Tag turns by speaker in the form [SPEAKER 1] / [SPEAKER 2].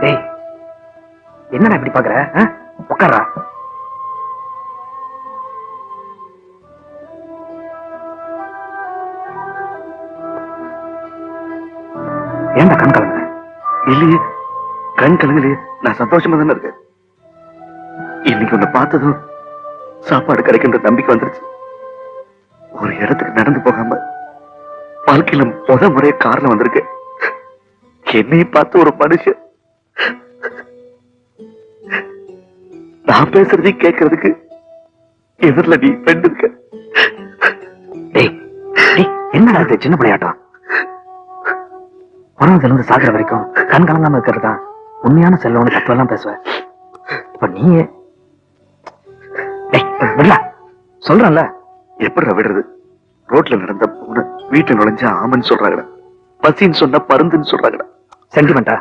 [SPEAKER 1] டேய் என்னடா இப்படி பாக்குற? ஆ? உட்கார்றா ஏன்டா கண் கலங்க
[SPEAKER 2] இல்லையே கண் கலங்கலையே. நான் சந்தோஷமா தானே இருக்கேன். இன்னைக்கு உன்னை பார்த்ததும் சாப்பாடு கிடைக்கின்ற நம்பிக்கை வந்துருச்சு. ஒரு இடத்துக்கு நடந்து போகாம வாழ்க்கையில முத முறைய காரணம் வந்திருக்கு. என்னையும் பார்த்து ஒரு மனுஷன் நான் பேசுறதையும் கேட்கறதுக்கு எதிரில் நீ பெண் இருக்க.
[SPEAKER 1] டேய் என்னடா இது சின்ன பிள்ளையாட்டம். பிறந்ததுல இருந்து சாகுற வரைக்கும் கண் கலங்காம இருக்கிறது? தான் உண்மையான செல்லவனு தப்பெல்லாம் பேசுவேன் இப்ப நீயே. டேய் விடல சொல்றேன்ல.
[SPEAKER 2] எப்படி விடுறது? ரோட்ல நடந்த பூனை வீட்டுல நுழைஞ்சா ஆமன்னு சொல்றாங்கடா. பசின்னு சொன்னா பருந்துன்னு சொல்றாங்கடா.
[SPEAKER 1] சென்டிமெண்டா